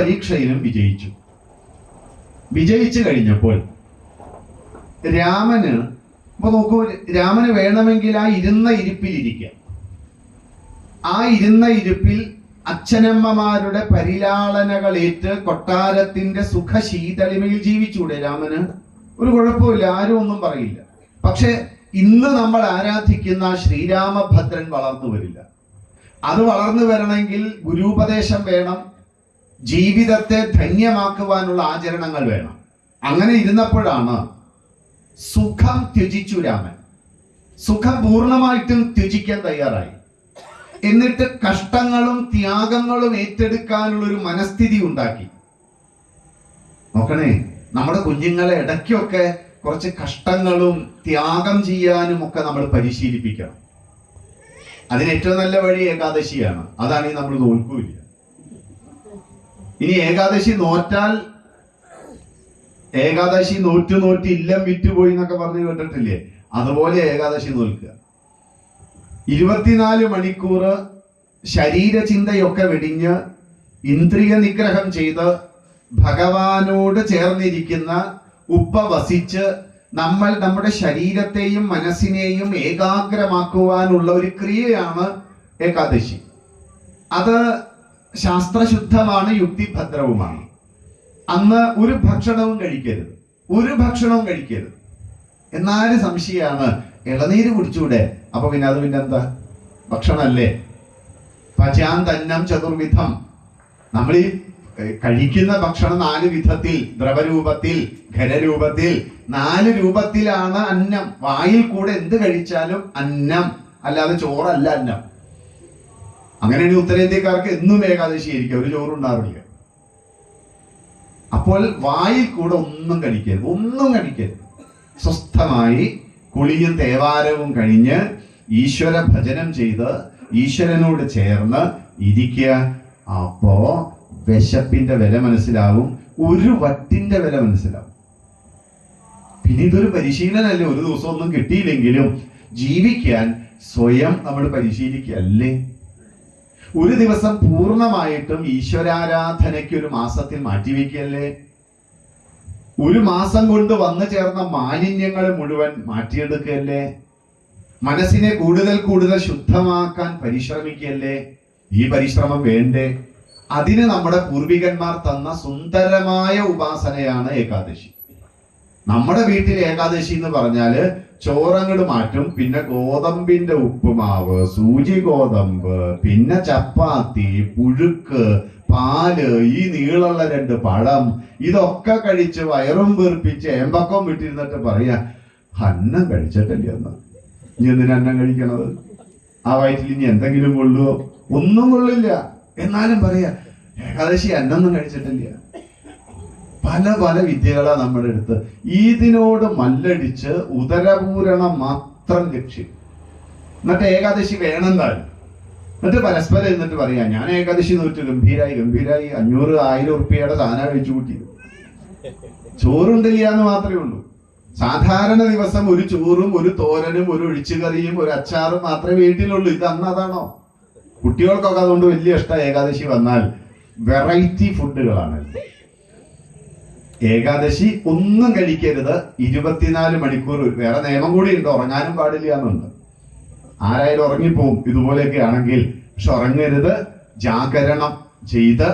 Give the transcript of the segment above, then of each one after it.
പരീക്ഷയിലും വിജയിച്ചു. വിജയിച്ചു കഴിഞ്ഞപ്പോൾ രാമന് ഇപ്പൊ നോക്കൂ രാമന് വേണമെങ്കിൽ ആ ഇരുന്ന ഇരിപ്പിലിരിക്കാം ആ ഇരുന്ന ഇരിപ്പിൽ അച്ഛനമ്മമാരുടെ പരിലാളനകളേറ്റ് കൊട്ടാരത്തിന്റെ സുഖശീതളിമയിൽ ജീവിച്ചൂടെ രാമന്? ഒരു കുഴപ്പമില്ല ആരും ഒന്നും പറയില്ല. പക്ഷെ ഇന്ന് നമ്മൾ ആരാധിക്കുന്ന ശ്രീരാമഭദ്രൻ വളർന്നു വരില്ല. അത് വളർന്നു വരണമെങ്കിൽ ഗുരുപദേശം വേണം ജീവിതത്തെ ധന്യമാക്കുവാനുള്ള ആചരണങ്ങൾ വേണം. അങ്ങനെ ഇരുന്നപ്പോഴാണ് സുഖം ത്യജിച്ചു രാമൻ. സുഖം പൂർണമായിട്ടും ത്യജിക്കാൻ തയ്യാറായി. എന്നിട്ട് കഷ്ടങ്ങളും ത്യാഗങ്ങളും ഏറ്റെടുക്കാനുള്ള ഒരു മനസ്ഥിതി ഉണ്ടാക്കി. നോക്കണേ നമ്മുടെ കുഞ്ഞുങ്ങളെ ഇടയ്ക്കൊക്കെ കുറച്ച് കഷ്ടങ്ങളും ത്യാഗം ചെയ്യാനും ഒക്കെ നമ്മൾ പരിശീലിപ്പിക്കണം. അതിന് ഏറ്റവും നല്ല വഴി ഏകാദശിയാണ്. അതാണെങ്കിൽ നമ്മൾ നോൽക്കൂല. ഇനി ഏകാദശി നോറ്റാൽ ഏകാദശി നോറ്റു നോറ്റ് ഇല്ലം വിറ്റുപോയി എന്നൊക്കെ പറഞ്ഞ് കേട്ടിട്ടില്ലേ? അതുപോലെ ഏകാദശി നോൽക്കുക. ഇരുപത്തിനാല് മണിക്കൂർ ശരീരചിന്തയൊക്കെ വെടിഞ്ഞ് ഇന്ദ്രിയ നിഗ്രഹം ചെയ്ത് ഭഗവാനോട് ചേർന്നിരിക്കുന്ന ഉപവസിച്ച് നമ്മൾ നമ്മുടെ ശരീരത്തെയും മനസ്സിനെയും ഏകാഗ്രമാക്കുവാനുള്ള ഒരു ക്രിയയാണ് ഏകാദശി. അത് ശാസ്ത്രശുദ്ധമാണ് യുക്തിഭദ്രവുമാണ്. അന്ന് ഒരു ഭക്ഷണവും കഴിക്കരുത്. ഒരു ഭക്ഷണവും കഴിക്കരുത്. എന്നാലും സംശയമാണ് ഇളനീര് കുടിച്ചൂടെ. അപ്പൊ പിന്നെ അത് പിന്നെ എന്താ ഭക്ഷണമല്ലേ പചാൻ തന്നം ചതുർവിധം. നമ്മൾ ഈ കഴിക്കുന്ന ഭക്ഷണം നാല് വിധത്തിൽ ദ്രവരൂപത്തിൽ ഖരരൂപത്തിൽ നാല് രൂപത്തിലാണ് അന്നം. വായിൽ കൂടെ എന്ത് കഴിച്ചാലും അന്നം. അല്ലാതെ ചോറല്ല അന്നം. അങ്ങനെയാണെങ്കിൽ ഉത്തരേന്ത്യക്കാർക്ക് എന്നും ഏകാദശി ആയിരിക്കും. ഒരു ചോറുണ്ടാവില്ല അപ്പോൾ വായിൽ കൂടെ ഒന്നും കഴിക്കരുത്. ഒന്നും കഴിക്കരുത്. സ്വസ്ഥമായി കുളിയും തേവാരവും കഴിഞ്ഞ് ഈശ്വര ഭജനം ചെയ്ത് ഈശ്വരനോട് ചേർന്ന് ഇരിക്കുക. അപ്പോ വിശപ്പിന്റെ വില മനസ്സിലാവും. ഒരു വട്ടിന്റെ വില മനസ്സിലാവും. പിന്നെ ഇതൊരു പരിശീലനമല്ലേ ഒരു ദിവസം ഒന്നും കിട്ടിയില്ലെങ്കിലും ജീവിക്കാൻ സ്വയം നമ്മൾ പരിശീലിക്കല്ലേ ഒരു ദിവസം പൂർണമായിട്ടും ഈശ്വരാരാധനയ്ക്ക് ഒരു മാസത്തിൽ മാറ്റിവെക്കല്ലേ ഒരു മാസം കൊണ്ട് വന്നു ചേർന്ന മാലിന്യങ്ങൾ മുഴുവൻ മാറ്റിയെടുക്കല്ലേ മനസ്സിനെ കൂടുതൽ കൂടുതൽ ശുദ്ധമാക്കാൻ പരിശ്രമിക്കല്ലേ ഈ പരിശ്രമം വേണ്ടേ? അതിന് നമ്മുടെ പൂർവികന്മാർ തന്ന സുന്ദരമായ ഉപാസനയാണ് ഏകാദശി. നമ്മുടെ വീട്ടിൽ ഏകാദശി എന്ന് പറഞ്ഞാൽ ചോറങ്ങട് മാറ്റും പിന്നെ ഗോതമ്പിന്റെ ഉപ്പുമാവ് സൂചി ഗോതമ്പ് പിന്നെ ചപ്പാത്തി പുഴുക്ക് പാൽ ഈ നീളമുള്ള രണ്ട് പഴം ഇതൊക്കെ കഴിച്ച് വയറും വീർപ്പിച്ച് ഏമ്പക്കം വിട്ടിരുന്നിട്ട് പറയാ അന്നം കഴിച്ചിട്ടില്ല എന്ന് ഇനി എന്തിനാ അന്നം കഴിക്കണത്? ആ വയറ്റിൽ ഇനി എന്തെങ്കിലും കൊള്ളുവോ? ഒന്നും കൊള്ളില്ല. എന്നാലും പറയാ ഏകാദശി അന്നൊന്നും കഴിച്ചിട്ടില്ല. പല പല വിദ്യകളാ നമ്മുടെ അടുത്ത്. ഇതിനോട് മല്ലടിച്ച് ഉദരപൂരണം മാത്രം ലക്ഷ്യം. എന്നിട്ട് ഏകാദശി വേണം താനും എന്നിട്ട് പരസ്പരം എന്നിട്ട് പറയാം ഞാൻ ഏകാദശി നോറ്റ് ഗംഭീരായി ഗംഭീരായി. അഞ്ഞൂറ് ആയിരം ഉറുപ്പിയുടെ സാധനം കഴിച്ചു കൂട്ടി. ചോറുണ്ടില്ല എന്ന് മാത്രമേ ഉള്ളൂ. സാധാരണ ദിവസം ഒരു ചോറും ഒരു തോരനും ഒരു ഒഴിച്ചുകറിയും ഒരു അച്ചാറും മാത്രമേ വീട്ടിലുള്ളൂ. ഇത് അന്ന് അതാണോ? കുട്ടികൾക്കൊക്കെ അതുകൊണ്ട് വലിയ ഇഷ്ടം ഏകാദശി വന്നാൽ വെറൈറ്റി ഫുഡുകളാണ്. ഏകാദശി ഒന്നും കഴിക്കരുത്. ഇരുപത്തിനാല് മണിക്കൂർ വേറെ നിയമം കൂടി ഉണ്ട്. ഉറങ്ങാനും പാടില്ല എന്നുണ്ട്. ആരായാലും ഉറങ്ങിപ്പോവും. ഇതുപോലെയൊക്കെ ആണെങ്കിൽ പക്ഷെ ഉറങ്ങരുത്. ജാഗരണം ചെയ്ത്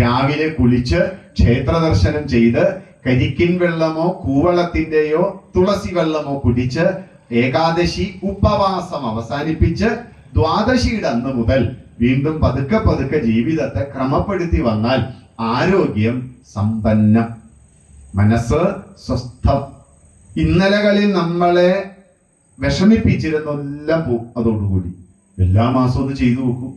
രാവിലെ കുളിച്ച് ക്ഷേത്ര ദർശനം ചെയ്ത് കരിക്കിൻ വെള്ളമോ കൂവളത്തിന്റെയോ തുളസി വെള്ളമോ കുടിച്ച് ഏകാദശി ഉപവാസം അവസാനിപ്പിച്ച് ദ്വാദശിയുടെ അന്ന് മുതൽ വീണ്ടും പതുക്കെ പതുക്കെ ജീവിതത്തെ ക്രമപ്പെടുത്തി വന്നാൽ ആരോഗ്യം സമ്പന്നം. മനസ്സ് സ്വസ്ഥം. ഇന്നലകളിൽ നമ്മളെ വിഷമിപ്പിച്ചിരുന്നെല്ലാം പോകും അതോടുകൂടി. എല്ലാ മാസവും ഒന്ന് ചെയ്തു നോക്കും.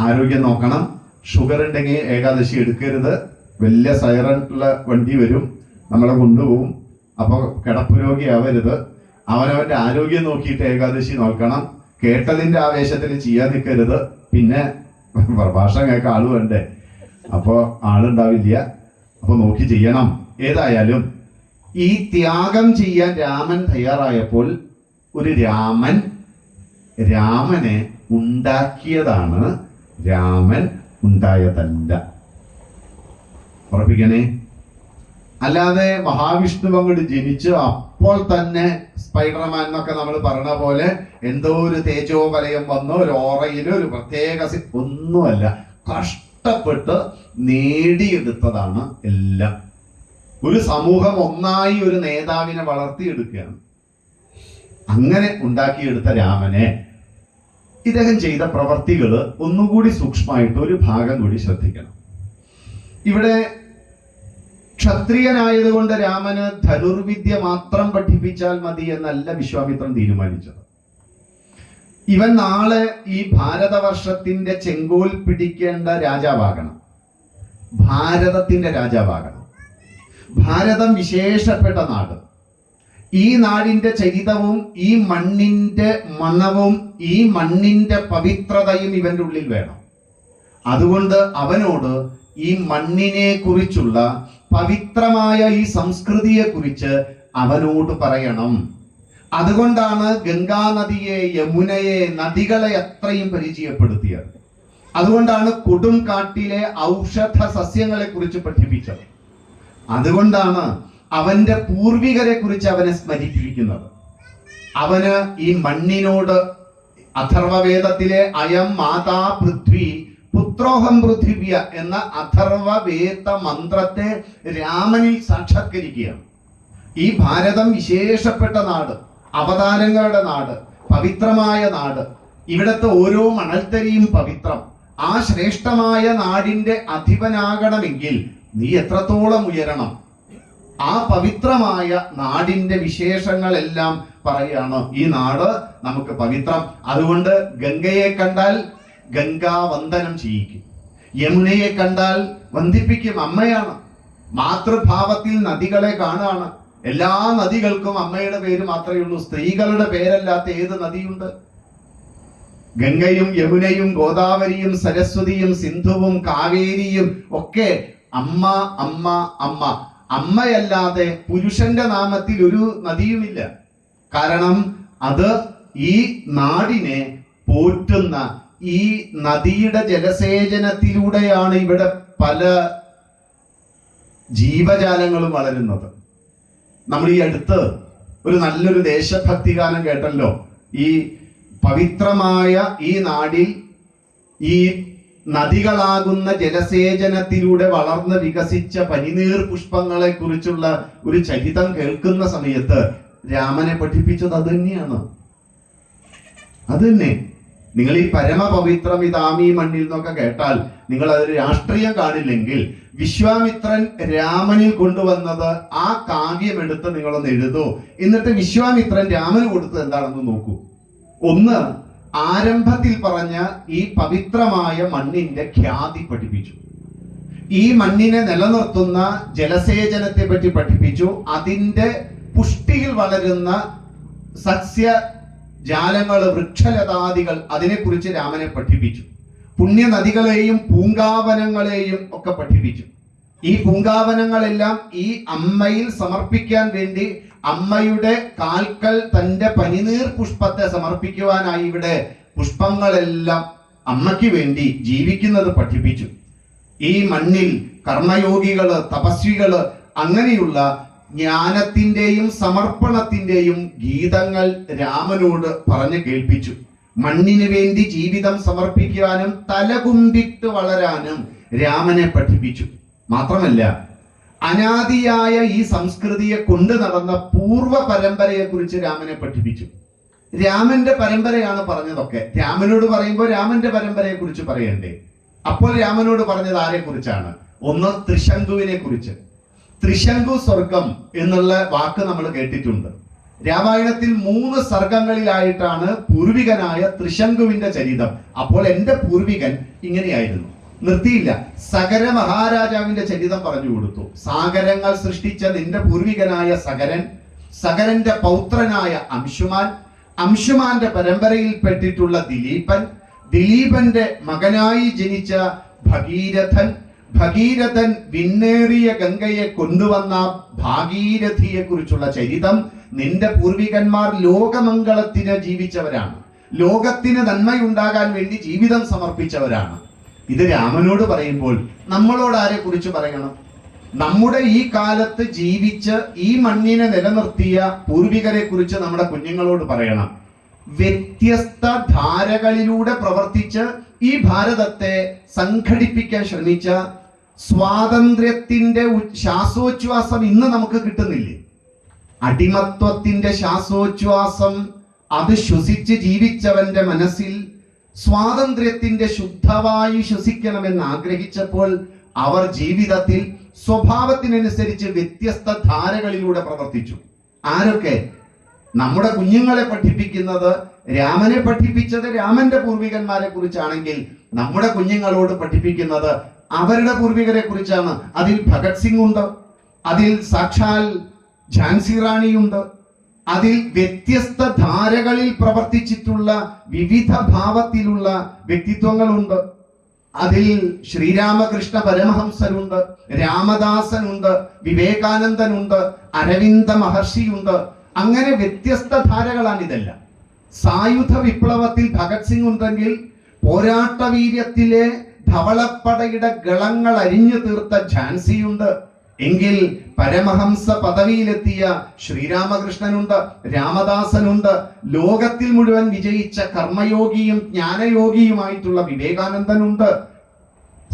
ആരോഗ്യം നോക്കണം. ഷുഗർ ഉണ്ടെങ്കിൽ ഏകാദശി എടുക്കരുത്. വലിയ സൈറൺ ഉള്ള വണ്ടി വരും. നമ്മളെ കൊണ്ടുപോകും. അപ്പോൾ കിടപ്പ് രോഗിയാവരുത് അവനവന്റെ ആരോഗ്യം നോക്കിയിട്ട് ഏകാദശി നോക്കണം. കേട്ടതിന്റെ ആവേശത്തിൽ ചെയ്യാൻ നിൽക്കരുത്. പിന്നെ പ്രഭാഷണം കേൾക്കാൻ ആൾ വേണ്ടേ? അപ്പോൾ ആളുണ്ടാവില്ല. അപ്പോൾ നോക്കി ചെയ്യണം. ഏതായാലും ഈ ത്യാഗം ചെയ്യാൻ രാമൻ തയ്യാറായപ്പോൾ ഒരു രാമൻ രാമനെ ഉണ്ടാക്കിയതാണ് രാമൻ ഉണ്ടായതല്ല. ഉറപ്പിക്കണേ? അല്ലാതെ മഹാവിഷ്ണു അങ്ങോട്ട് ജനിച്ച് അപ്പോൾ തന്നെ സ്പൈഡർമാൻ എന്നൊക്കെ നമ്മൾ പറഞ്ഞ പോലെ എന്തോ ഒരു തേജോ വലയം വന്നോ ഒരു ഓറയിലോ ഒരു പ്രത്യേക ഒന്നുമല്ല. കഷ്ടപ്പെട്ട് നേടിയെടുത്തതാണ് എല്ലാം. ഒരു സമൂഹം ഒന്നായി ഒരു നേതാവിനെ വളർത്തിയെടുക്കുകയാണ്. അങ്ങനെ ഉണ്ടാക്കിയെടുത്ത രാമനെ ഇദ്ദേഹം ചെയ്ത പ്രവർത്തികൾ ഒന്നുകൂടി സൂക്ഷ്മമായിട്ട് ഒരു ഭാഗം കൂടി ശ്രദ്ധിക്കണം. ഇവിടെ ക്ഷത്രിയനായതുകൊണ്ട് രാമന് ധനുർവിദ്യ മാത്രം പഠിപ്പിച്ചാൽ മതി എന്നല്ല വിശ്വാമിത്രൻ തീരുമാനിച്ചത്. ഇവൻ നാളെ ഈ ഭാരതവർഷത്തിന്റെ ചെങ്കോൽ പിടിക്കേണ്ട രാജാവാകണം. ഭാരതത്തിന്റെ രാജാവാകണം. ഭാരതം വിശേഷപ്പെട്ട നാട്. ഈ നാടിന്റെ ചരിതവും ഈ മണ്ണിന്റെ മണവും ഈ മണ്ണിന്റെ പവിത്രതയും ഇവന്റെ ഉള്ളിൽ വേണം. അതുകൊണ്ട് അവനോട് ഈ മണ്ണിനെ കുറിച്ചുള്ള പവിത്രമായ ഈ സംസ്കൃതിയെ കുറിച്ച് അവനോട് പറയണം. അതുകൊണ്ടാണ് ഗംഗാനദിയെ യമുനയെ നദികളെ അത്രയും പരിചയപ്പെടുത്തിയത്. അതുകൊണ്ടാണ് കൊടും കാട്ടിലെ ഔഷധ സസ്യങ്ങളെ കുറിച്ച് പഠിപ്പിച്ചത്. അതുകൊണ്ടാണ് അവന്റെ പൂർവികരെ കുറിച്ച് അവനെ സ്മരിപ്പിക്കുന്നത്. അവന് ഈ മണ്ണിനോട് അഥർവവേദത്തിലെ അയം മാതാ പൃഥ്വി പുത്രോഹം പൃഥിവ്യ എന്ന അഥർവവേദ മന്ത്രത്തെ രാമനിൽ സാക്ഷാത്കരിക്കുകയാണ്. ഈ ഭാരതം വിശേഷപ്പെട്ട നാട് അവതാരങ്ങളുടെ നാട് പവിത്രമായ നാട് ഇവിടുത്തെ ഓരോ മണൽത്തരിയും പവിത്രം. ആ ശ്രേഷ്ഠമായ നാടിന്റെ അധിപനാകണമെങ്കിൽ നീ എത്രത്തോളം ഉയരണം? ആ പവിത്രമായ നാടിന്റെ വിശേഷങ്ങളെല്ലാം പറയാണ് ഈ നാട് നമുക്ക് പവിത്രം. അതുകൊണ്ട് ഗംഗയെ കണ്ടാൽ ഗംഗാ വന്ദനം ചെയ്യിക്കും. യമുനയെ കണ്ടാൽ വന്ദിപ്പിക്കും അമ്മയാണ്. മാതൃഭാവത്തിൽ നദികളെ കാണാണ്. എല്ലാ നദികൾക്കും അമ്മയുടെ പേര് മാത്രമേ ഉള്ളൂ. സ്ത്രീകളുടെ പേരല്ലാത്ത ഏത് നദിയുണ്ട്? ഗംഗയും യമുനയും ഗോദാവരിയും സരസ്വതിയും സിന്ധുവും കാവേരിയും ഒക്കെ അമ്മ അമ്മ അമ്മ. അമ്മയല്ലാതെ പുരുഷന്റെ നാമത്തിൽ ഒരു നദിയുമില്ല. കാരണം അത് ഈ നാടിനെ പോറ്റുന്ന ഈ നദിയുടെ ജലസേചനത്തിലൂടെയാണ് ഇവിടെ പല ജീവജാലങ്ങളും വളരുന്നത്. നമ്മൾ ഈ അടുത്ത് ഒരു നല്ലൊരു ദേശഭക്തി ഗാനം കേട്ടല്ലോ. ഈ പവിത്രമായ ഈ നാടിൽ ഈ നദികളാകുന്ന ജലസേചനത്തിലൂടെ വളർന്ന് വികസിച്ച പനിനീർ പുഷ്പങ്ങളെ കുറിച്ചുള്ള ഒരു ചരിതം കേൾക്കുന്ന സമയത്ത് രാമനെ പഠിപ്പിച്ചത് അത് തന്നെയാണ്. അത് തന്നെ. നിങ്ങൾ ഈ പരമപവിത്രം ഇതാമി മണ്ണിൽ നിന്നൊക്കെ കേട്ടാൽ നിങ്ങൾ അതൊരു രാഷ്ട്രീയം കാണില്ലെങ്കിൽ വിശ്വാമിത്രൻ രാമനിൽ കൊണ്ടുവന്നത് ആ കാവ്യം എടുത്ത് നിങ്ങളൊന്ന് എഴുതൂ. എന്നിട്ട് വിശ്വാമിത്രൻ രാമന് കൊടുത്തത് എന്താണെന്ന് നോക്കൂ. ഒന്ന് ആരംഭത്തിൽ പറഞ്ഞ ഈ പവിത്രമായ മണ്ണിന്റെ ഖ്യാതി പഠിപ്പിച്ചു. ഈ മണ്ണിനെ നിലനിർത്തുന്ന ജലസേചനത്തെ പറ്റി പഠിപ്പിച്ചു. അതിന്റെ പുഷ്ടിയിൽ വളരുന്ന സസ്യ ജാലങ്ങൾ വൃക്ഷലതാദികൾ അതിനെക്കുറിച്ച് രാമനെ പഠിപ്പിച്ചു. പുണ്യനദികളെയും പൂങ്കാവനങ്ങളെയും ഒക്കെ പഠിപ്പിച്ചു. ഈ പൂങ്കാവനങ്ങളെല്ലാം ഈ അമ്മയിൽ സമർപ്പിക്കാൻ വേണ്ടി അമ്മയുടെ കാൽക്കൽ തന്റെ പനിനീർ പുഷ്പത്തെ സമർപ്പിക്കുവാനായി ഇവിടെ പുഷ്പങ്ങളെല്ലാം അമ്മയ്ക്ക് വേണ്ടി ജീവിക്കുന്നത് പഠിപ്പിച്ചു. ഈ മണ്ണിൽ കർമ്മയോഗികൾ തപസ്വികൾ അങ്ങനെയുള്ള ജ്ഞാനത്തിന്റെയും സമർപ്പണത്തിന്റെയും ഗീതങ്ങൾ രാമനോട് പറഞ്ഞു കേൾപ്പിച്ചു. മണ്ണിനു വേണ്ടി ജീവിതം സമർപ്പിക്കുവാനും തലകുമ്പിട്ട് വളരാനും രാമനെ പഠിപ്പിച്ചു. മാത്രമല്ല അനാദിയായ ഈ സംസ്കൃതിയെ കൊണ്ടു നടന്ന പരമ്പരയെ കുറിച്ച് രാമനെ പഠിപ്പിച്ചു. രാമന്റെ പരമ്പരയാണ് പറഞ്ഞതൊക്കെ. രാമനോട് പറയുമ്പോൾ രാമന്റെ പരമ്പരയെ കുറിച്ച് പറയണ്ടേ? അപ്പോൾ രാമനോട് പറഞ്ഞത് ആരെ കുറിച്ചാണ്? ഒന്ന് ത്രിശങ്കുവിനെ കുറിച്ച്. ത്രിശങ്കു സ്വർഗം എന്നുള്ള വാക്ക് നമ്മൾ കേട്ടിട്ടുണ്ട്. രാമായണത്തിൽ മൂന്ന് സർഗങ്ങളിലായിട്ടാണ് പൂർവികനായ ത്രിശങ്കുവിന്റെ ചരിതം. അപ്പോൾ എന്റെ പൂർവികൻ ഇങ്ങനെയായിരുന്നു. നിർത്തിയില്ല. സകര മഹാരാജാവിന്റെ ചരിതം പറഞ്ഞു കൊടുത്തു. സാഗരങ്ങൾ സൃഷ്ടിച്ച നിന്റെ പൂർവികനായ സകരൻ സകരന്റെ പൗത്രനായ അംശുമാൻ അംശുമാന്റെ പരമ്പരയിൽപ്പെട്ടിട്ടുള്ള ദിലീപൻ ദിലീപന്റെ മകനായി ജനിച്ച ഭഗീരഥൻ ഭഗീരഥൻ വിണ്ണേറിയ ഗംഗയെ കൊണ്ടുവന്ന ഭാഗീരഥിയെ കുറിച്ചുള്ള ചരിതം നിന്റെ പൂർവികന്മാർ ലോകമംഗളത്തിന് ജീവിച്ചവരാണ്. ലോകത്തിന് നന്മയുണ്ടാകാൻ വേണ്ടി ജീവിതം സമർപ്പിച്ചവരാണ്. ഇത് രാമനോട് പറയുമ്പോൾ നമ്മളോട് ആരെ കുറിച്ച് പറയണം? നമ്മുടെ ഈ കാലത്ത് ജീവിച്ച് ഈ മണ്ണിനെ നിലനിർത്തിയ പൂർവികരെ കുറിച്ച് നമ്മുടെ കുഞ്ഞുങ്ങളോട് പറയണം. വ്യത്യസ്ത ധാരകളിലൂടെ പ്രവർത്തിച്ച് ഈ ഭാരതത്തെ സംഘടിപ്പിക്കാൻ ശ്രമിച്ച സ്വാതന്ത്ര്യത്തിന്റെ ശ്വാസോച്ഛ്വാസം ഇന്ന് നമുക്ക് കിട്ടുന്നില്ലേ? അടിമത്വത്തിന്റെ ശ്വാസോച്ഛ്വാസം അത് ശ്വസിച്ച് ജീവിച്ചവന്റെ മനസ്സിൽ സ്വാതന്ത്ര്യത്തിന്റെ ശുദ്ധവായു ശ്വസിക്കണമെന്ന് ആഗ്രഹിച്ചപ്പോൾ അവർ ജീവിതത്തിൽ സ്വഭാവത്തിനനുസരിച്ച് വ്യത്യസ്ത ധാരകളിലൂടെ പ്രവർത്തിച്ചു. ആരൊക്കെ? നമ്മുടെ കുഞ്ഞുങ്ങളെ പഠിപ്പിക്കുന്നത് രാമനെ പഠിപ്പിച്ചത് രാമന്റെ പൂർവികന്മാരെ കുറിച്ചാണെങ്കിൽ നമ്മുടെ കുഞ്ഞുങ്ങളോട് പഠിപ്പിക്കുന്നത് അവരുടെ പൂർവികരെ കുറിച്ചാണ്. അതിൽ ഭഗത് സിംഗ് ഉണ്ട്. അതിൽ സാക്ഷാൽ ഝാൻസി റാണിയുണ്ട്. അതിൽ വ്യത്യസ്ത ധാരകളിൽ പ്രവർത്തിച്ചിട്ടുള്ള വിവിധ ഭാവത്തിലുള്ള വ്യക്തിത്വങ്ങളുണ്ട്. അതിൽ ശ്രീരാമകൃഷ്ണ പരമഹംസനുണ്ട് രാമദാസനുണ്ട് വിവേകാനന്ദനുണ്ട് അരവിന്ദ മഹർഷിയുണ്ട്. അങ്ങനെ വ്യത്യസ്ത ധാരകളാണ് ഇതെല്ലാം സായുധ വിപ്ലവത്തിൽ ഭഗത് സിംഗ് ഉണ്ടെങ്കിൽ പോരാട്ടവീര്യത്തിലെ ധവളപ്പടയുടെ ഗളങ്ങൾ അരിഞ്ഞു തീർത്ത ഝാൻസിയുണ്ട്. എങ്കിൽ പരമഹംസ പദവിയിലെത്തിയ ശ്രീരാമകൃഷ്ണനുണ്ട് രാമദാസനുണ്ട് ലോകത്തിൽ മുഴുവൻ വിജയിച്ച കർമ്മയോഗിയും ജ്ഞാനയോഗിയുമായിട്ടുള്ള വിവേകാനന്ദനുണ്ട്.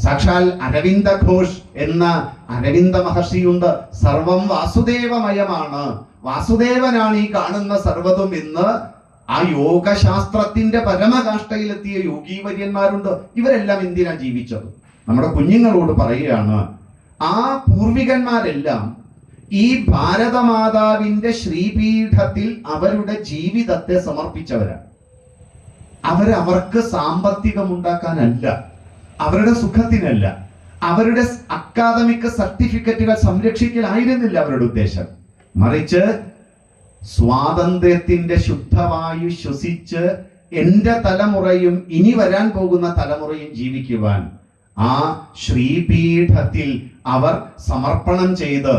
സാക്ഷാൽ അരവിന്ദ ഘോഷ് എന്ന അരവിന്ദ മഹർഷിയുണ്ട്. സർവം വാസുദേവമയമാണ്. വാസുദേവനാണ് ഈ കാണുന്ന സർവതും എന്ന് ആ യോഗശാസ്ത്രത്തിന്റെ പരമകാഷ്ഠയിലെത്തിയ യോഗീവര്യന്മാരുണ്ട്. ഇവരെല്ലാം എന്തിനാ ജീവിച്ചത്? നമ്മുടെ കുഞ്ഞുങ്ങളോട് പറയുകയാണ് ആ പൂർവികന്മാരെല്ലാം ഈ ഭാരതമാതാവിന്റെ ശ്രീപീഠത്തിൽ അവരുടെ ജീവിതത്തെ സമർപ്പിച്ചവരാണ്. അവരവർക്ക് സാമ്പത്തികം ഉണ്ടാക്കാനല്ല അവരുടെ സുഖത്തിനല്ല അവരുടെ അക്കാദമിക് സർട്ടിഫിക്കറ്റുകൾ സംരക്ഷിക്കലായിരുന്നില്ല അവരുടെ ഉദ്ദേശം. മറിച്ച് സ്വാതന്ത്ര്യത്തിന്റെ ശുദ്ധവായു ശ്വസിച്ച് എന്റെ തലമുറയും ഇനി വരാൻ പോകുന്ന തലമുറയും ജീവിക്കുവാൻ ആ ശ്രീപീഠത്തിൽ അവർ സമർപ്പണം ചെയ്ത്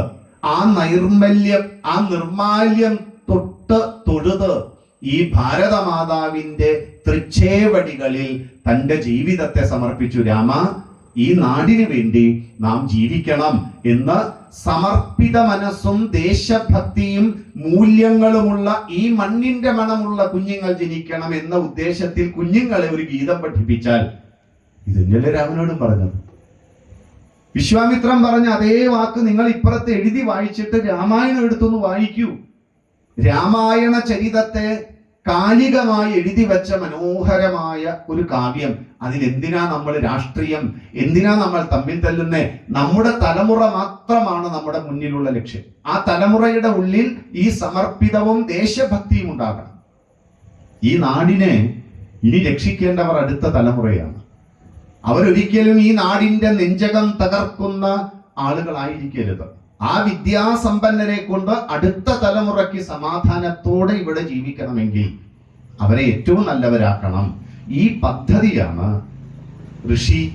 ആ നൈർമല്യം ആ നിർമാല്യം തൊട്ട് തൊഴുത് ഈ ഭാരതമാതാവിന്റെ തൃച്ഛേവടികളിൽ തന്റെ ജീവിതത്തെ സമർപ്പിച്ചു. രാമ ഈ നാടിനു വേണ്ടി നാം ജീവിക്കണം എന്ന് സമർപ്പിത മനസ്സും ദേശഭക്തിയും മൂല്യങ്ങളുമുള്ള ഈ മണ്ണിന്റെ മണമുള്ള കുഞ്ഞുങ്ങൾ ജനിക്കണം എന്ന ഉദ്ദേശത്തിൽ കുഞ്ഞുങ്ങളെ ഒരു ഗീതം പഠിപ്പിച്ചാൽ ഇതന്നെയല്ലേ രാമനോട് പറഞ്ഞത്? വിശ്വാമിത്രം പറഞ്ഞ അതേ വാക്ക് നിങ്ങൾ ഇപ്പുറത്ത് എഴുതി വായിച്ചിട്ട് രാമായണം എടുത്തൊന്ന് വായിക്കൂ. രാമായണ ചരിതത്തെ കാലികമായി എഴുതി വെച്ച മനോഹരമായ ഒരു കാവ്യം. അതിലെന്തിനാ നമ്മൾ രാഷ്ട്രീയം? എന്തിനാ നമ്മൾ തമ്മിൽ തല്ലുന്നേ? നമ്മുടെ തലമുറ മാത്രമാണ് നമ്മുടെ മുന്നിലുള്ള ലക്ഷ്യം. ആ തലമുറയുടെ ഉള്ളിൽ ഈ സമർപ്പിതവും ദേശഭക്തിയും ഉണ്ടാകണം. ഈ നാടിനെ ഇനി രക്ഷിക്കേണ്ടവർ അടുത്ത തലമുറയാണ്. അവരൊരിക്കലും ഈ നാടിന്റെ നെഞ്ചകം തകർക്കുന്ന ആളുകളായിരിക്കരുത്. ആ വിദ്യാസമ്പന്നരെ കൊണ്ട് അടുത്ത തലമുറയ്ക്ക് സമാധാനത്തോടെ ഇവിടെ ജീവിക്കണമെങ്കിൽ അവരെ ഏറ്റവും നല്ലവരാക്കണം. ഈ പദ്ധതിയാണ് ഋഷി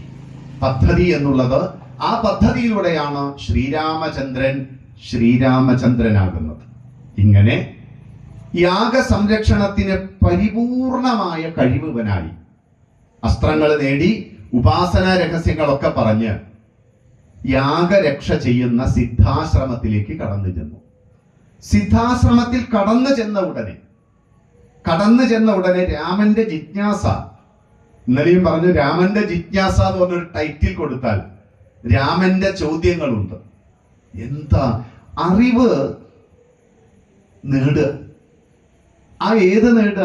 പദ്ധതി എന്നുള്ളത്. ആ പദ്ധതിയിലൂടെയാണ് ശ്രീരാമചന്ദ്രൻ ശ്രീരാമചന്ദ്രനാകുന്നത്. ഇങ്ങനെ യാഗ സംരക്ഷണത്തിന് പരിപൂർണമായ കഴിവുവനായി അസ്ത്രങ്ങൾ നേടി ഉപാസന രഹസ്യങ്ങളൊക്കെ പറഞ്ഞ് യാഗരക്ഷ ചെയ്യുന്ന സിദ്ധാശ്രമത്തിലേക്ക് കടന്നു ചെന്നു. സിദ്ധാശ്രമത്തിൽ കടന്നു ചെന്ന ഉടനെ കടന്നു ചെന്ന ഉടനെ രാമന്റെ ജിജ്ഞാസ ഇന്നലെയും പറഞ്ഞു രാമന്റെ ജിജ്ഞാസ എന്ന് പറഞ്ഞൊരു ടൈറ്റിൽ കൊടുത്താൽ രാമന്റെ ചോദ്യങ്ങളുണ്ട്. എന്താ? അറിവ് നേടുക. ആ ഏത് നേട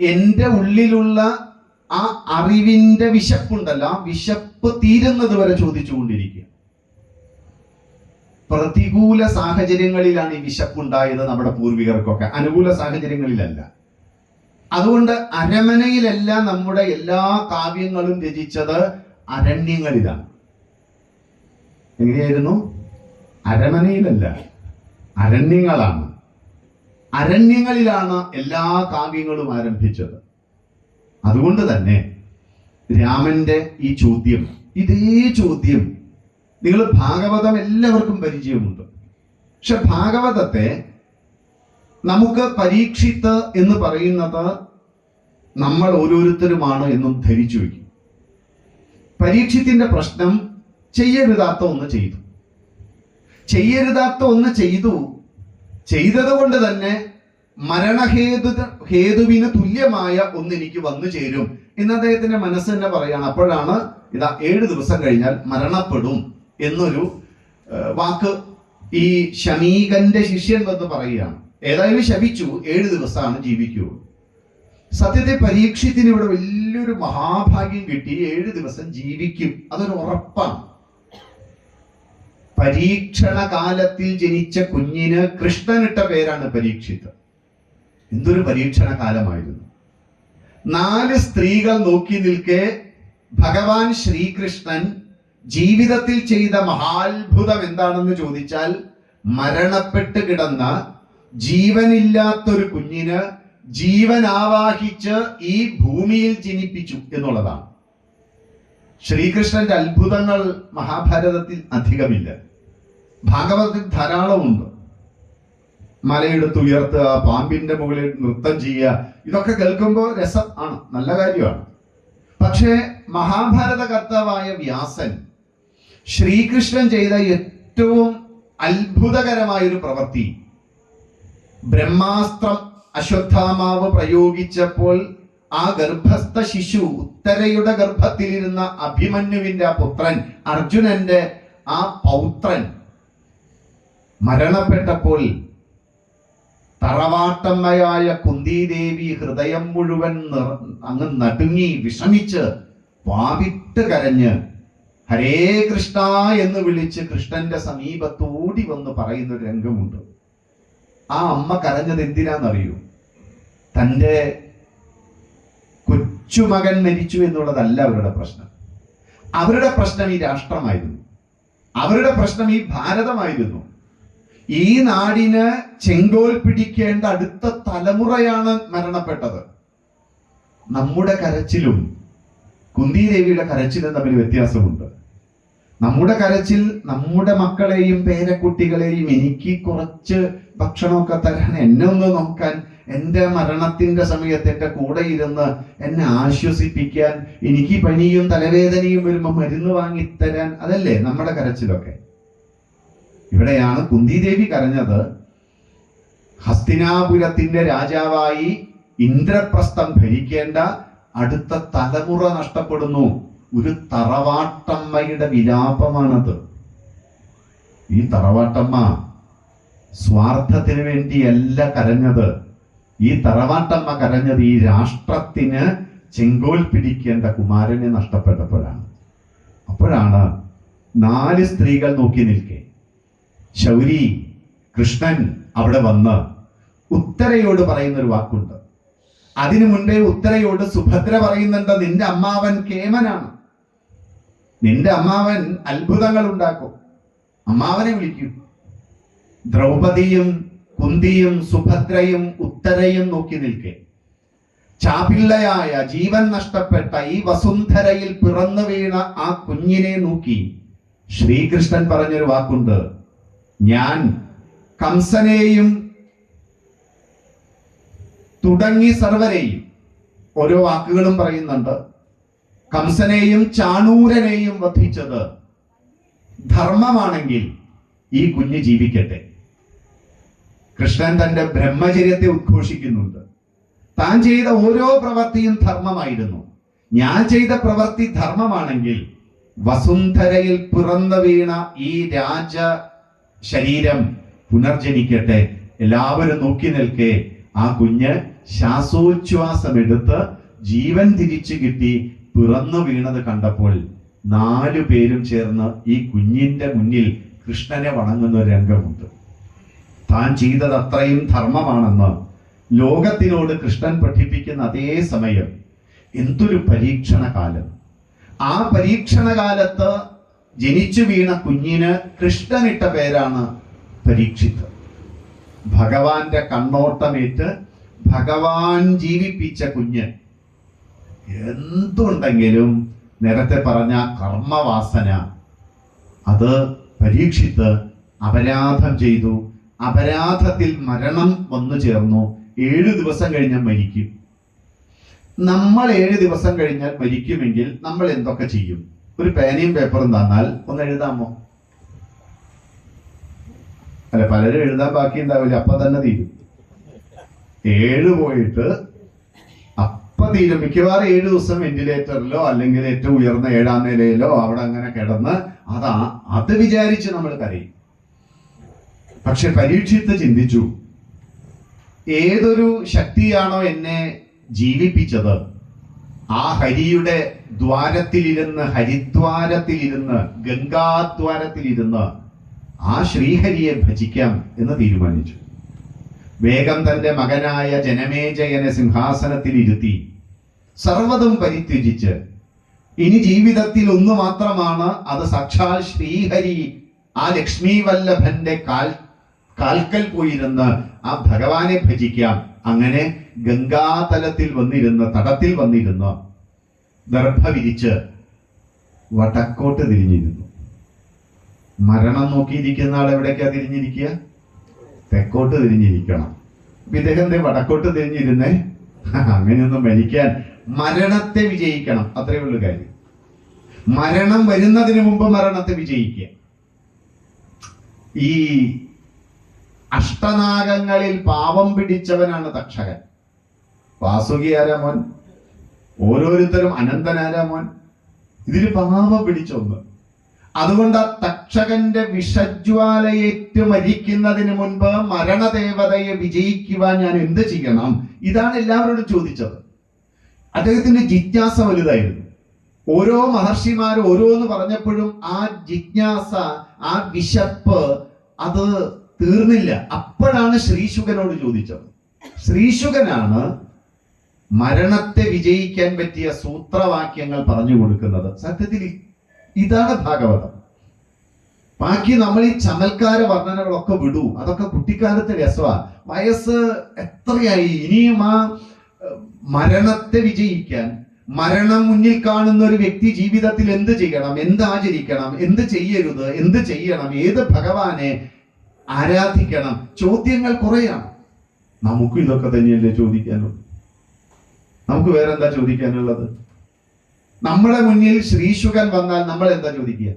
എന്റെ ഉള്ളിലുള്ള ആ അറിവിന്റെ വിശപ്പുണ്ടല്ലോ വിശപ്പ് തീരുന്നത് വരെ ചോദിച്ചുകൊണ്ടിരിക്കുക. പ്രതികൂല സാഹചര്യങ്ങളിലാണ് ഈ വിശപ്പുണ്ടായത് നമ്മുടെ പൂർവികർക്കൊക്കെ. അനുകൂല സാഹചര്യങ്ങളിലല്ല. അതുകൊണ്ട് അരമനയിലല്ല നമ്മുടെ എല്ലാ കാവ്യങ്ങളും രചിച്ചത് അരണ്യങ്ങളിലാണ്. എങ്ങനെയായിരുന്നു? അരമനയിലല്ല അരണ്യങ്ങളാണ്. അരണ്യങ്ങളിലാണ് എല്ലാ കാവ്യങ്ങളും ആരംഭിച്ചത്. അതുകൊണ്ട് തന്നെ രാമന്റെ ഈ ചോദ്യം ഇതേ ചോദ്യം നിങ്ങൾ ഭാഗവതം എല്ലാവർക്കും പരിചയമുണ്ട്. പക്ഷെ ഭാഗവതത്തെ നമുക്ക് പരീക്ഷിത്ത് എന്ന് പറയുന്നത് നമ്മൾ ഓരോരുത്തരുമാണ് എന്നും ധരിച്ചു വയ്ക്കും. പരീക്ഷത്തിന്റെ പ്രശ്നം ചെയ്യരുതാത്ത ഒന്ന് ചെയ്തു. ചെയ്യരുതാത്ത ഒന്ന് ചെയ്തു. ചെയ്തത് കൊണ്ട് തന്നെ മരണഹേതു ഹേതുവിന് തുല്യമായ ഒന്ന് എനിക്ക് വന്നു ചേരും എന്ന് അദ്ദേഹത്തിന്റെ മനസ്സ് തന്നെ പറയാണ്. അപ്പോഴാണ് ഇതാ ഏഴ് ദിവസം കഴിഞ്ഞാൽ മരണപ്പെടും എന്നൊരു വാക്ക് ഈ ശമീകന്റെ ശിഷ്യൻ വന്ന് പറയുകയാണ്. ഏതായാലും ശപിച്ചു ഏഴ് ദിവസമാണ് ജീവിക്കൂ. സത്യത്തെ പരീക്ഷത്തിന് ഇവിടെ വലിയൊരു മഹാഭാഗ്യം കിട്ടി. ഏഴ് ദിവസം ജീവിക്കും. അതൊരു ഉറപ്പാണ്. പരീക്ഷണ കാലത്തിൽ ജനിച്ച കുഞ്ഞിന് കൃഷ്ണനിട്ട പേരാണ് പരീക്ഷിത് എന്തൊരു പരീക്ഷണ കാലമായിരുന്നു നാല് സ്ത്രീകൾ നോക്കി നിൽക്കെ ഭഗവാൻ ശ്രീകൃഷ്ണൻ ജീവിതത്തിൽ ചെയ്ത മഹാത്ഭുതം എന്താണെന്ന് ചോദിച്ചാൽ മരണപ്പെട്ട് കിടന്ന ജീവനില്ലാത്തൊരു കുഞ്ഞിന് ജീവൻ ആവാഹിച്ച് ഈ ഭൂമിയിൽ ജനിപ്പിച്ചു എന്നുള്ളതാണ്. ശ്രീകൃഷ്ണന്റെ അത്ഭുതങ്ങൾ മഹാഭാരതത്തിൽ അധികമില്ല. ഭാഗവതത്തിൽ ധാരാളമുണ്ട്. മലയെടുത്ത് ഉയർത്തുക പാമ്പിന്റെ മുകളിൽ നൃത്തം ചെയ്യുക ഇതൊക്കെ കേൾക്കുമ്പോൾ രസം ആണ് നല്ല കാര്യമാണ്. പക്ഷേ മഹാഭാരത കർത്താവായ വ്യാസൻ ശ്രീകൃഷ്ണൻ ചെയ്ത ഏറ്റവും അത്ഭുതകരമായ ഒരു പ്രവൃത്തി ബ്രഹ്മാസ്ത്രം അശ്വത്ഥാമാവ് പ്രയോഗിച്ചപ്പോൾ ആ ഗർഭസ്ഥ ശിശു ഉത്തരയുടെ ഗർഭത്തിലിരുന്ന അഭിമന്യുവിന്റെ ആ പുത്രൻ അർജുനന്റെ ആ പൗത്രൻ മരണപ്പെട്ടപ്പോൾ തറവാട്ടമ്മയായ കുന്തിദേവി ഹൃദയം മുഴുവൻ അങ്ങ് നടുങ്ങി വിഷമിച്ച് വാവിട്ട് കരഞ്ഞ് ഹരേ കൃഷ്ണ എന്ന് വിളിച്ച് കൃഷ്ണന്റെ സമീപത്തോടി വന്ന് പറയുന്ന ഒരു രംഗമുണ്ട്. ആ അമ്മ കരഞ്ഞത് എന്തിനാണെന്നറിയൂ തന്റെ കൊച്ചുമകൻ മരിച്ചു എന്നുള്ളതല്ല അവരുടെ പ്രശ്നം. അവരുടെ പ്രശ്നം ഈ രാഷ്ട്രമായിരുന്നു. അവരുടെ പ്രശ്നം ഈ ഭാരതമായിരുന്നു. ഈ നാടിന് ചെങ്കോൽ പിടിക്കേണ്ട അടുത്ത തലമുറയാണ് മരണപ്പെട്ടത്. നമ്മുടെ കരച്ചിലും കുന്തിദേവിയുടെ കരച്ചിലും തമ്മിൽ വ്യത്യാസമുണ്ട്. നമ്മുടെ കരച്ചിൽ നമ്മുടെ മക്കളെയും പേരക്കുട്ടികളെയും എനിക്ക് കുറച്ച് ഭക്ഷണമൊക്കെ തരാൻ എന്നെ ഒന്ന് നോക്കാൻ എന്റെ മരണത്തിന്റെ സമയത്ത് എന്റെ കൂടെ ഇരുന്ന് എന്നെ ആശ്വസിപ്പിക്കാൻ എനിക്ക് പനിയും തലവേദനയും വരുമ്പോൾ മരുന്ന് വാങ്ങിത്തരാൻ അതല്ലേ നമ്മുടെ കരച്ചിലൊക്കെ? ഇവിടെയാണ് കുന്തിദേവി കരഞ്ഞത്. ഹസ്തിനാപുരത്തിന്റെ രാജാവായി ഇന്ദ്രപ്രസ്ഥം ഭരിക്കേണ്ട അടുത്ത തലമുറ നഷ്ടപ്പെടുന്നു. ഒരു തറവാട്ടമ്മയുടെ വിലാപമാണത്. ഈ തറവാട്ടമ്മ സ്വാർത്ഥത്തിന് വേണ്ടിയല്ല കരഞ്ഞത്. ഈ തറവാട്ടമ്മ കരഞ്ഞത് ഈ രാഷ്ട്രത്തിന് ചെങ്കോൽ പിടിക്കേണ്ട കുമാരനെ നഷ്ടപ്പെട്ടപ്പോഴാണ്. അപ്പോഴാണ് നാല് സ്ത്രീകൾ നോക്കി നിൽക്കെ. ശൗരി കൃഷ്ണൻ അവിടെ വന്ന് ഉത്തരയോട് പറയുന്ന ഒരു വാക്കുണ്ട്. അതിനു മുൻപേ ഉത്തരയോട് സുഭദ്ര പറയുന്നുണ്ട് നിന്റെ അമ്മാവൻ കേമനാണ്. നിന്റെ അമ്മാവൻ അത്ഭുതങ്ങൾ ഉണ്ടാക്കും. അമ്മാവനെ വിളിക്കും. ദ്രൗപദിയും കുന്തിയും സുഭദ്രയും ഉത്തരയും നോക്കി നിൽക്കെ. ചാപിള്ളയായ ജീവൻ നഷ്ടപ്പെട്ട ഈ വസുന്ധരയിൽ പിറന്നു വീണ ആ കുഞ്ഞിനെ നോക്കി ശ്രീകൃഷ്ണൻ പറഞ്ഞൊരു വാക്കുണ്ട് ഞാൻ കംസനെയും തുടങ്ങി സർവരെയും ഓരോ വാക്കുകളും പറയുന്നുണ്ട്. കംസനെയും ചാണൂരനെയും വധിച്ചത് ധർമ്മമാണെങ്കിൽ ഈ കുഞ്ഞ് ജീവിക്കട്ടെ. കൃഷ്ണൻ തന്റെ ബ്രഹ്മചര്യത്തെ ഉദ്ഘോഷിക്കുന്നുണ്ട്. താൻ ചെയ്ത ഓരോ പ്രവൃത്തിയും ധർമ്മമായിരുന്നു. ഞാൻ ചെയ്ത പ്രവൃത്തി ധർമ്മമാണെങ്കിൽ വസുന്ധരയിൽ പിറന്നു വീണ ഈ രാജ ശരീരം പുനർജനിക്കട്ടെ. എല്ലാവരും നോക്കി നിൽക്കെ. ആ കുഞ്ഞ് ശ്വാസോച്ഛ്വാസം എടുത്ത് ജീവൻ തിരിച്ചു കിട്ടി പിറന്നു വീണത് കണ്ടപ്പോൾ നാലു പേരും ചേർന്ന് ഈ കുഞ്ഞിന്റെ മുന്നിൽ കൃഷ്ണനെ വണങ്ങുന്ന ഒരു രംഗമുണ്ട്. താൻ ചെയ്തത് അത്രയും ധർമ്മമാണെന്ന് ലോകത്തിനോട് കൃഷ്ണൻ പഠിപ്പിക്കുന്ന അതേ സമയം എന്തൊരു പരീക്ഷണ കാലം ആ പരീക്ഷണ കാലത്ത് ജനിച്ചു വീണ കുഞ്ഞിന് കൃഷ്ണനിട്ട പേരാണ് പരീക്ഷിത് ഭഗവാന്റെ കണ്ണോട്ടമേറ്റ് ഭഗവാൻ ജീവിപ്പിച്ച കുഞ്ഞ്. എന്തുണ്ടെങ്കിലും നേരത്തെ പറഞ്ഞ കർമ്മവാസന അത് പരീക്ഷിത് അപരാധം ചെയ്തു. അപരാധത്തിൽ മരണം വന്നു ചേർന്നു. ഏഴു ദിവസം കഴിഞ്ഞാൽ മരിക്കും. നമ്മൾ ഏഴ് ദിവസം കഴിഞ്ഞാൽ മരിക്കുമെങ്കിൽ നമ്മൾ എന്തൊക്കെ ചെയ്യും? ഒരു പേനയും പേപ്പറും തന്നാൽ ഒന്ന് എഴുതാമോ? അല്ല പലരും എഴുതാൻ ബാക്കി ഉണ്ടാവില്ല അപ്പൊ തന്നെ തീരും. ഏഴ് പോയിട്ട് അപ്പൊ തീരും. മിക്കവാറും ഏഴ് ദിവസം വെന്റിലേറ്ററിലോ അല്ലെങ്കിൽ ഏറ്റവും ഉയർന്ന ഏഴാം നിലയിലോ അവിടെ അങ്ങനെ കിടന്ന് അതാ അത് വിചാരിച്ച് നമ്മൾ കരയും. പക്ഷെ പരീക്ഷിത്ത് ചിന്തിച്ചു ഏതൊരു ശക്തിയാണോ എന്നെ ജീവിപ്പിച്ചത്? ആ ഹരിയുടെ ദ്വാരത്തിലിരുന്ന് ഹരിദ്വാരത്തിലിരുന്ന് ഗംഗാദ്വാരത്തിലിരുന്ന് ആ ശ്രീഹരിയെ ഭജിക്കാം എന്ന് തീരുമാനിച്ചു. വേഗം തന്റെ മകനായ ജനമേജയനെ സിംഹാസനത്തിൽ ഇരുത്തി സർവതും പരിത്യജിച്ച് ഇനി ജീവിതത്തിൽ ഒന്ന് മാത്രമാണ് അത് സാക്ഷാൽ ശ്രീഹരി ആ ലക്ഷ്മി വല്ലഭന്റെ കാൽ കാൽക്കൽ പോയിരുന്ന് ആ ഭഗവാനെ ഭജിക്കാം. അങ്ങനെ ഗംഗാതലത്തിൽ വന്നിരുന്ന് തടത്തിൽ വന്നിരുന്ന് ദർഭ വിരിച്ച് വടക്കോട്ട് തിരിഞ്ഞിരുന്നു. മരണം നോക്കിയിരിക്കുന്ന ആൾ എവിടേക്കാ തിരിഞ്ഞിരിക്കുക? തെക്കോട്ട് തിരിഞ്ഞിരിക്കണം. അപ്പൊ ഇദ്ദേഹം വടക്കോട്ട് തിരിഞ്ഞിരുന്നേ. അങ്ങനെയൊന്നും മരിക്കാൻ മരണത്തെ വിജയിക്കണം. അത്രയേ ഉള്ളൂ കാര്യം. മരണം വരുന്നതിന് മുമ്പ് മരണത്തെ വിജയിക്കുക. ഈ അഷ്ടനാഗങ്ങളിൽ പാവം പിടിച്ചവനാണ് തക്ഷകൻ. വാസുകി ആരാ മോൻ? ഓരോരുത്തരും അനന്തനാരാ മോൻ. ഇതിൽ പാവം പിടിച്ചൊന്ന് അതുകൊണ്ട് ആ തക്ഷകന്റെ വിഷജ്വാലയേറ്റ് മരിക്കുന്നതിന് മുൻപ് മരണദേവതയെ വിജയിക്കുവാൻ ഞാൻ എന്ത് ചെയ്യണം? ഇതാണ് എല്ലാവരോടും ചോദിച്ചത്. അദ്ദേഹത്തിന്റെ ജിജ്ഞാസ വലുതായിരുന്നു. ഓരോ മഹർഷിമാർ ഓരോന്ന് പറഞ്ഞപ്പോഴും ആ ജിജ്ഞാസ ആ വിശപ്പ് അത് തീർന്നില്ല. അപ്പോഴാണ് ശ്രീശുഖനോട് ചോദിച്ചത്. ശ്രീശുകനാണ് മരണത്തെ വിജയിക്കാൻ പറ്റിയ സൂത്രവാക്യങ്ങൾ പറഞ്ഞു കൊടുക്കുന്നത്. സത്യത്തിൽ ഇതാണ് ഭാഗവതം. ബാക്കി നമ്മൾ ഈ ചമൽക്കാര വർണനകളൊക്കെ വിടൂ. അതൊക്കെ കുട്ടിക്കാലത്തെ രസമാണ് വയസ്സ് എത്രയായി? ഇനിയും ആ മരണത്തെ വിജയിക്കാൻ മരണം മുന്നിൽ കാണുന്ന ഒരു വ്യക്തി ജീവിതത്തിൽ എന്ത് ചെയ്യണം? എന്ത് ആചരിക്കണം എന്ത് ചെയ്യരുത്? എന്ത് ചെയ്യണം? ഏത് ഭഗവാനെ ആരാധിക്കണം? ചോദ്യങ്ങൾ കുറയാണ്. നമുക്കും ഇതൊക്കെ തന്നെയല്ലേ ചോദിക്കാനുള്ളത് നമുക്ക് വേറെ എന്താ ചോദിക്കാനുള്ളത്? നമ്മുടെ മുന്നിൽ ശ്രീശുഖൻ വന്നാൽ നമ്മൾ എന്താ ചോദിക്കുക?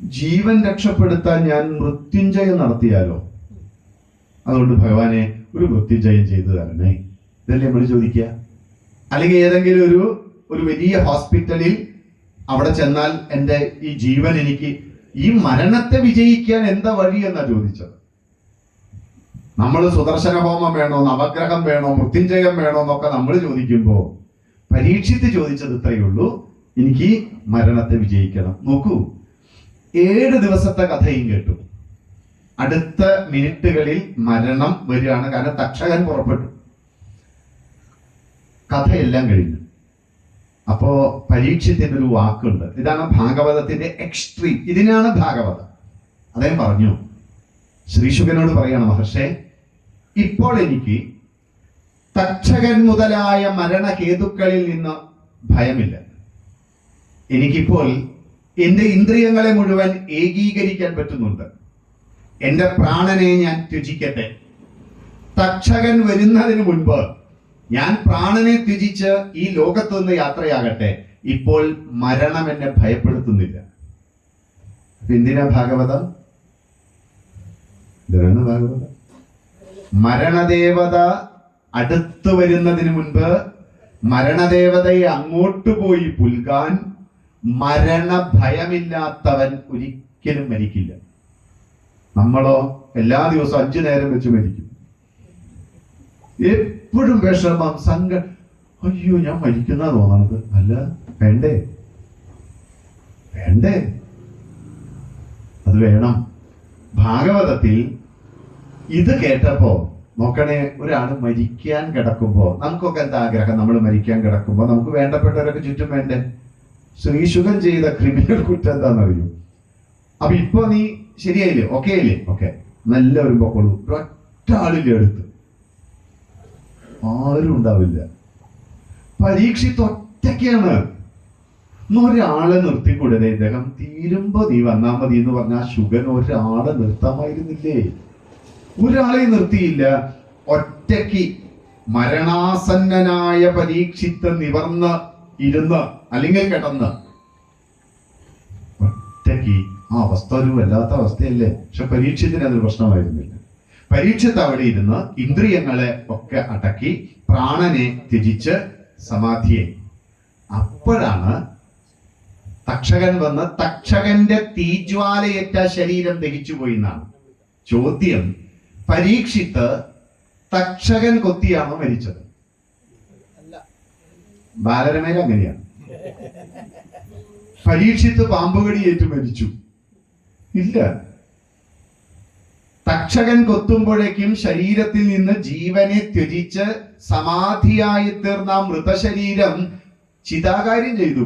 ജീവൻ രക്ഷപ്പെടുത്താൻ ഞാൻ മൃത്യുഞ്ജയം നടത്തിയാലോ? അതുകൊണ്ട് ഭഗവാനെ ഒരു മൃത്യുഞ്ജയം ചെയ്തു തരണേ. ഇതല്ലേ നമ്മൾ ചോദിക്കുക? അല്ലെങ്കിൽ ഏതെങ്കിലും ഒരു ഒരു വലിയ ഹോസ്പിറ്റലിൽ അവിടെ ചെന്നാൽ എന്റെ ഈ ജീവൻ എനിക്ക് ഈ മരണത്തെ വിജയിക്കാൻ എന്താ വഴി എന്നാ ചോദിച്ചത്? നമ്മൾ സുദർശന ഹോമം വേണോ നവഗ്രഹം വേണോ മൃത്യുഞ്ജയം വേണോ എന്നൊക്കെ നമ്മൾ ചോദിക്കുമ്പോൾ പരീക്ഷിച്ച് ചോദിച്ചത് ഇത്രയേ ഉള്ളൂ. എനിക്ക് മരണത്തെ വിജയിക്കണം. നോക്കൂ. ഏഴ് ദിവസത്തെ കഥയും കേട്ടു. അടുത്ത മിനിറ്റുകളിൽ മരണം വരികയാണ്. കാരണം തക്ഷകൻ പുറപ്പെട്ടു. കഥയെല്ലാം കഴിഞ്ഞു. അപ്പോ പരീക്ഷത്തിന്റെ ഒരു വാക്കുണ്ട്. ഇതാണ് ഭാഗവതത്തിന്റെ എക്സ്ട്രീം ഇതിനാണ് ഭാഗവതം. അദ്ദേഹം പറഞ്ഞു. ശ്രീശുഖനോട് പറയണം മഹർഷേ ഇപ്പോൾ എനിക്ക് തക്ഷകൻ മുതലായ മരണഹേതുക്കളിൽ നിന്ന് ഭയമില്ല. എനിക്കിപ്പോൾ എന്റെ ഇന്ദ്രിയങ്ങളെ മുഴുവൻ ഏകീകരിക്കാൻ പറ്റുന്നുണ്ട്. എന്റെ പ്രാണനെ ഞാൻ ത്യജിക്കട്ടെ. തക്ഷകൻ വരുന്നതിന് മുൻപ് ഞാൻ പ്രാണനെ ത്യജിച്ച് ഈ ലോകത്തു നിന്ന് യാത്രയാകട്ടെ. ഇപ്പോൾ മരണം എന്നെ ഭയപ്പെടുത്തുന്നില്ല. എന്തിനാ ഭാഗവതം? ഭാഗവതം? മരണദേവത അടുത്തു വരുന്നതിന് മുൻപ് മരണദേവതയെ അങ്ങോട്ട് പോയി പുൽകാൻ മരണ ഭയമില്ലാത്തവൻ ഒരിക്കലും മരിക്കില്ല. നമ്മളോ എല്ലാ ദിവസവും അഞ്ചു നേരം വെച്ച് മരിക്കും. എപ്പോഴും വിഷമം സങ്ക അയ്യോ ഞാൻ മരിക്കുന്ന തോന്നണത്. അല്ല വേണ്ടേ? വേണ്ടേ? അത് വേണം. ഭാഗവതത്തിൽ ഇത് കേട്ടപ്പോ നോക്കണേ ഒരാൾ മരിക്കാൻ കിടക്കുമ്പോ നമുക്കൊക്കെ എന്താ ആഗ്രഹം? നമ്മൾ മരിക്കാൻ കിടക്കുമ്പോ നമുക്ക് വേണ്ടപ്പെട്ടവരൊക്കെ ചുറ്റും വേണ്ടേ? ശ്രീശുഖൻ ചെയ്ത ക്രിമിനൽ കുറ്റം എന്താണെന്നറിയോ? അപ്പൊ ഇപ്പൊ നീ ശരിയായില്ലേ? ഓക്കെ അല്ലേ ഓക്കെ നല്ല ഒരു പൊക്കോളൂ ഒറ്റ ആളില്ലേ അടുത്ത്? ആരും ഉണ്ടാവില്ല. പരീക്ഷിത്ത് ഒറ്റയ്ക്കാണ്. ഒരാളെ നിർത്തിക്കൂടെ ഇദ്ദേഹം? തീരുമ്പോ നീ വന്നാ മതി എന്ന് പറഞ്ഞ ആ ശുഗൻ ഒരാളെ നിർത്താമായിരുന്നില്ലേ? ഒരാളെ നിർത്തിയില്ല. ഒറ്റയ്ക്ക് മരണാസന്നനായ പരീക്ഷിത്ത് നിവർന്ന് ഇരുന്ന് അല്ലെങ്കിൽ കിടന്ന്. ഒറ്റയ്ക്ക് ആ അവസ്ഥ ഒരു വല്ലാത്ത അവസ്ഥയല്ലേ? പക്ഷെ പരീക്ഷത്തിന് അതൊരു പ്രശ്നമായിരുന്നില്ല. പരീക്ഷത്ത് അവിടെ ഇരുന്ന് ഇന്ദ്രിയങ്ങളെ ഒക്കെ അടക്കി പ്രാണനെ ത്യജിച്ച് സമാധിയെ അപ്പോഴാണ് തക്ഷകൻ വന്ന് തക്ഷകന്റെ തീജ്വാലയേറ്റ ശരീരം ദഹിച്ചു പോയി എന്നാണ്. ചോദ്യം പരീക്ഷിത്ത് തക്ഷകൻ കൊത്തിയാണ് മരിച്ചത്. ബാലരമേൽ അങ്ങനെയാണ്. പരീക്ഷിത്ത് പാമ്പുകടിയേറ്റ് മരിച്ചു. ഇല്ല. തക്ഷകൻ കൊത്തുമ്പോഴേക്കും ശരീരത്തിൽ നിന്ന് ജീവനെ ത്യജിച്ച് സമാധിയായി തീർന്ന മൃതശരീരം ചിതാകാര്യം ചെയ്തു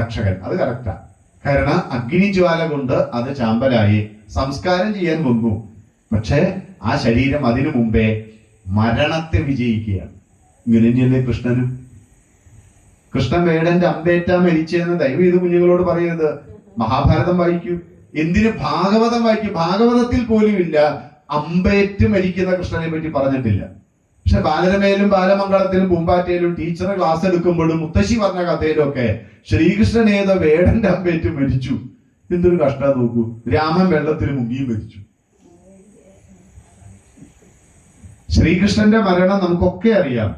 തക്ഷകൻ. അത് കറക്റ്റാ കാരണം അഗ്നിജ്വാല കൊണ്ട് അത് ചാമ്പലായി. സംസ്കാരം ചെയ്യാൻ വന്നു. പക്ഷേ ആ ശരീരം അതിനു മുമ്പേ മരണത്തെ വിജയിക്കുകയാണ്. ഇങ്ങനെ തന്നെയല്ലേ കൃഷ്ണനും? കൃഷ്ണൻ വേടന്റെ അമ്പേറ്റ മരിച്ചെന്ന് ദൈവം ഇത് കുഞ്ഞുങ്ങളോട് പറയരുത് മഹാഭാരതം വായിക്കൂ. എന്തിന് ഭാഗവതം വായിക്കൂ? ഭാഗവതത്തിൽ പോലും ഇല്ല. അമ്പേറ്റ് മരിക്കുന്ന കൃഷ്ണനെ പറ്റി പറഞ്ഞിട്ടില്ല. പക്ഷെ ബാലരമയിലും ബാലമംഗളത്തിലും പൂമ്പാറ്റയിലും ടീച്ചർ ക്ലാസ് എടുക്കുമ്പോഴും മുത്തശ്ശി പറഞ്ഞ കഥയിലും ഒക്കെ ശ്രീകൃഷ്ണൻ ഏതോ വേടന്റെ അമ്പേറ്റ് മരിച്ചു. എന്തൊരു കഷ്ടം നോക്കൂ. രാമൻ വെള്ളത്തിൽ മുങ്ങിയും മരിച്ചു. ശ്രീകൃഷ്ണന്റെ മരണം നമുക്കൊക്കെ അറിയാം.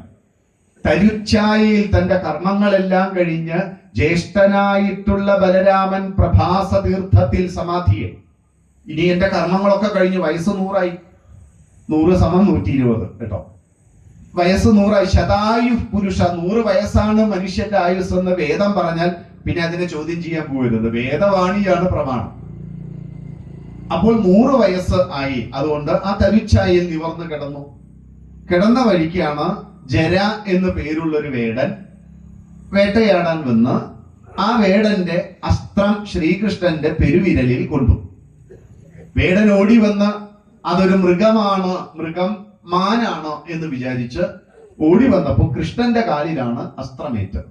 തരുച്ചായയിൽ തന്റെ കർമ്മങ്ങളെല്ലാം കഴിഞ്ഞ് ജ്യേഷ്ഠനായിട്ടുള്ള ബലരാമൻ പ്രഭാസ തീർത്ഥത്തിൽ സമാധിയെ. ഇനി എന്റെ കർമ്മങ്ങളൊക്കെ കഴിഞ്ഞ് വയസ്സ് നൂറായി. നൂറ് സമം നൂറ്റി ഇരുപത് കേട്ടോ. വയസ്സ് നൂറായി. ശതായു പുരുഷ നൂറ് വയസ്സാണ് മനുഷ്യന്റെ ആയുസ് എന്ന് വേദം പറഞ്ഞാൽ പിന്നെ അതിനെ ചോദ്യം ചെയ്യാൻ പോകരുത്. വേദവാണിയാണ് പ്രമാണം. അപ്പോൾ നൂറ് വയസ്സ് ആയി. അതുകൊണ്ട് ആ തരുച്ചായിൽ നിവർന്ന് കിടന്നു. കിടന്ന വഴിക്കാണ് ജര എന്ന് പേരുള്ള ഒരു വേടൻ വേട്ടയാടാൻ വന്ന് ആ വേടന്റെ അസ്ത്രം ശ്രീകൃഷ്ണന്റെ പെരുവിരലിൽ കൊണ്ടു. വേടൻ ഓടി വന്ന് അതൊരു മൃഗമാണ് മൃഗം മാനാണ് എന്ന് വിചാരിച്ച് ഓടി വന്നപ്പോൾ കൃഷ്ണന്റെ കാലിലാണ് അസ്ത്രമേറ്റത്.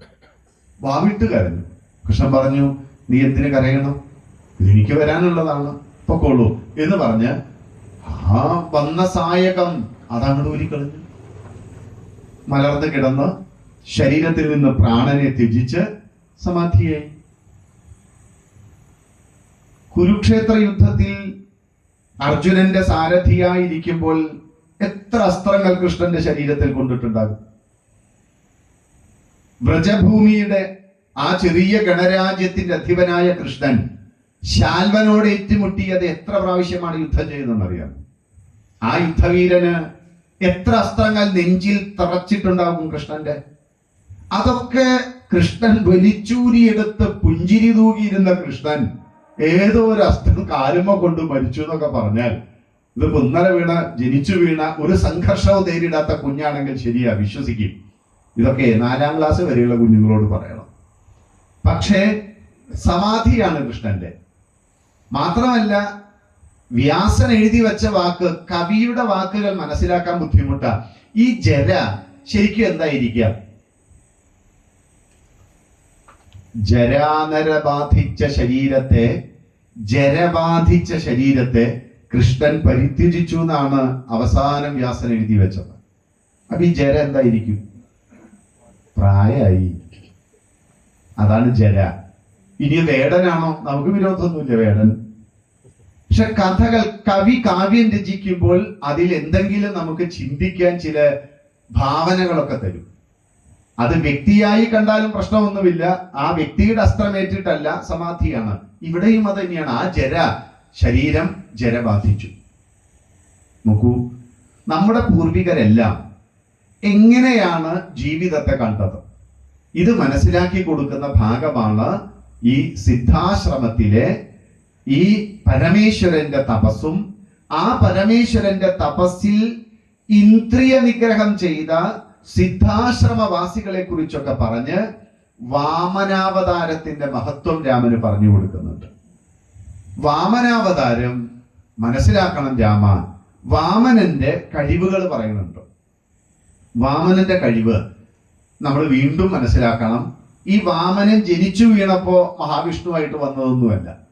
വാവിട്ട് കരഞ്ഞു. കൃഷ്ണൻ പറഞ്ഞു നീ എന്തിനു കരയണം? ഇതെനിക്ക് വരാനുള്ളതാണ്. പൊക്കോളൂ എന്ന് പറഞ്ഞ് ആ വന്ന സായകം അതങ്ങോട്ട് ഊരിക്കളഞ്ഞു മലർന്ന് കിടന്ന് ശരീരത്തിൽ നിന്ന് പ്രാണനെ ത്യജിച്ച് സമാധിയായി കുരുക്ഷേത്ര യുദ്ധത്തിൽ അർജുനന്റെ സാരഥിയായിരിക്കുമ്പോൾ എത്ര അസ്ത്രങ്ങൾ കൃഷ്ണന്റെ ശരീരത്തിൽ കൊണ്ടിട്ടുണ്ടാകും? വ്രജഭൂമിയുടെ ആ ചെറിയ ഗണരാജ്യത്തിന്റെ അധിപനായ കൃഷ്ണൻ ശാൽവനോട് ഏറ്റുമുട്ടിയത് എത്ര പ്രാവശ്യമാണ് യുദ്ധം ചെയ്തതെന്നറിയാം ആ യുദ്ധവീരന് എത്ര അസ്ത്രങ്ങൾ നെഞ്ചിൽ തറച്ചിട്ടുണ്ടാകും കൃഷ്ണന്റെ? അതൊക്കെ കൃഷ്ണൻ വലിച്ചൂരിയെടുത്ത് പുഞ്ചിരി തൂകിയിരുന്ന കൃഷ്ണൻ ഏതോ ഒരു അസ്ത്രം കാലുമ കൊണ്ട് മരിച്ചു എന്നൊക്കെ പറഞ്ഞാൽ ഇത് ഇന്നലെ വീണ ജനിച്ചു വീണ ഒരു സംഘർഷവും നേരിടാത്ത കുഞ്ഞാണെങ്കിൽ ശരിയാ വിശ്വസിക്കും. ഇതൊക്കെ നാലാം ക്ലാസ് വരെയുള്ള കുഞ്ഞുങ്ങളോട് പറയണം. പക്ഷേ സമാധിയാണ് കൃഷ്ണന്റെ. മാത്രമല്ല വ്യാസൻ എഴുതി വെച്ച വാക്ക് കവിയുടെ വാക്കുകൾ മനസ്സിലാക്കാൻ ബുദ്ധിമുട്ടാ. ഈ ജര ശരിക്കും എന്തായിരിക്കാം ജരാനര ബാധിച്ച ശരീരത്തെ ജരബാധിച്ച ശരീരത്തെ കൃഷ്ണൻ പരിത്യജിച്ചു എന്നാണ് അവസാനം വ്യാസൻ എഴുതി വെച്ചത്. അപ്പൊ ഈ ജര എന്തായിരിക്കും? പ്രായമായി. അതാണ് ജര. ഇനി വേടനാണോ? നമുക്ക് വിരോധമൊന്നുമില്ല വേടൻ. പക്ഷെ കഥകൾ കവി കാവ്യം രചിക്കുമ്പോൾ അതിൽ എന്തെങ്കിലും നമുക്ക് ചിന്തിക്കാൻ ചില ഭാവനകളൊക്കെ തരും. അത് വ്യക്തിയായി കണ്ടാലും പ്രശ്നമൊന്നുമില്ല. ആ വ്യക്തിയുടെ അസ്ത്രമേറ്റിട്ടല്ല സമാധിയാണ്. ഇവിടെയും അത് തന്നെയാണ്. ആ ജര ശരീരം ജര ബാധിച്ചു. നോക്കൂ നമ്മുടെ പൂർവികരെല്ലാം എങ്ങനെയാണ് ജീവിതത്തെ കണ്ടത്? ഇത് മനസ്സിലാക്കി കൊടുക്കുന്ന ഭാഗമാണ് ഈ സിദ്ധാശ്രമത്തിലെ ഈ പരമേശ്വരന്റെ തപസ്സും ആ പരമേശ്വരന്റെ തപസ്സിൽ ഇന്ദ്രിയ നിഗ്രഹം ചെയ്ത സിദ്ധാശ്രമവാസികളെ കുറിച്ചൊക്കെ പറഞ്ഞ് വാമനാവതാരത്തിന്റെ മഹത്വം രാമന് പറഞ്ഞു കൊടുക്കുന്നുണ്ട്. വാമനാവതാരം മനസ്സിലാക്കണം രാമ വാമനന്റെ കഴിവുകൾ പറയുന്നുണ്ട്. വാമനന്റെ കഴിവ് നമ്മൾ വീണ്ടും മനസ്സിലാക്കണം. ഈ വാമനൻ ജനിച്ചു വീണപ്പോ മഹാവിഷ്ണുവായിട്ട് വന്നതൊന്നുമല്ല.